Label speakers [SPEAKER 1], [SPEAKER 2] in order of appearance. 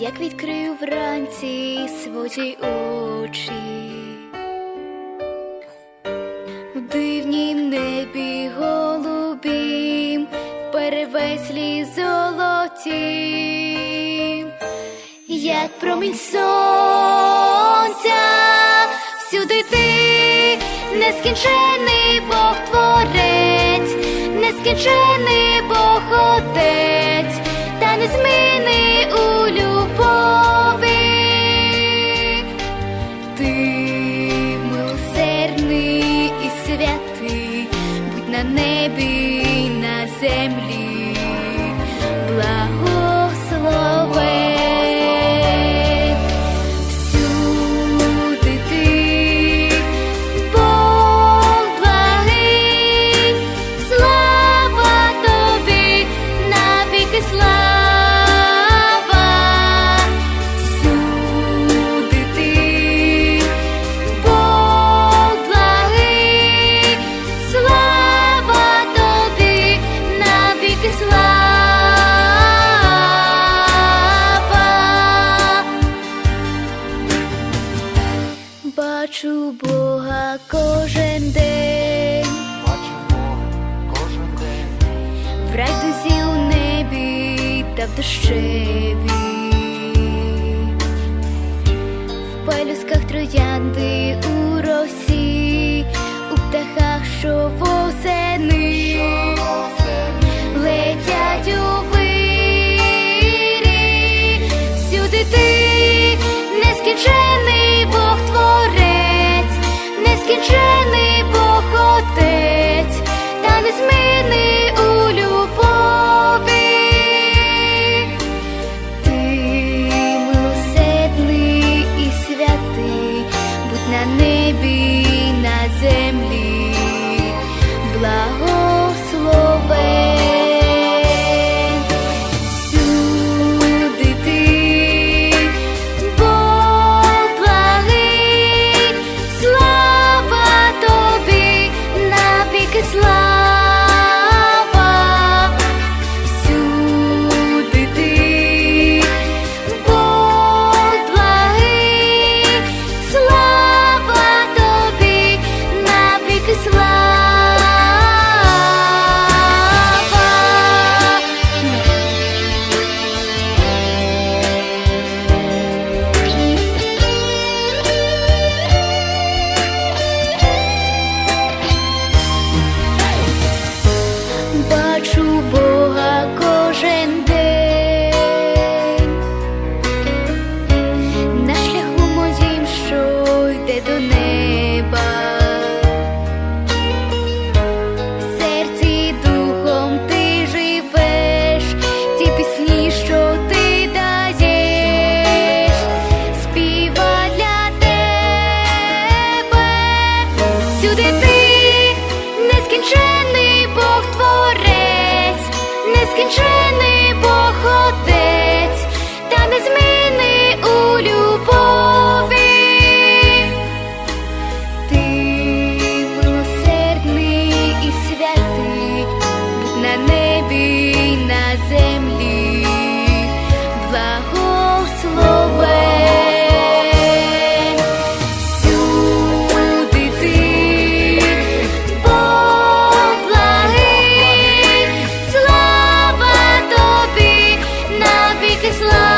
[SPEAKER 1] як відкрию вранці свої очі, в дивнім небі голубім, в перевеслі золотім, як промінь сонця, всюди ти нескінчений Бог творець, нескінчений Бог отець, любові. Ти милосердний і святий, будь на небі на землі, Бачу Бога кожен день,
[SPEAKER 2] бачу Бога кожен день,
[SPEAKER 1] в радузі у небі та в дощеві, в пелюсках троянди у нескінчений ти It's love.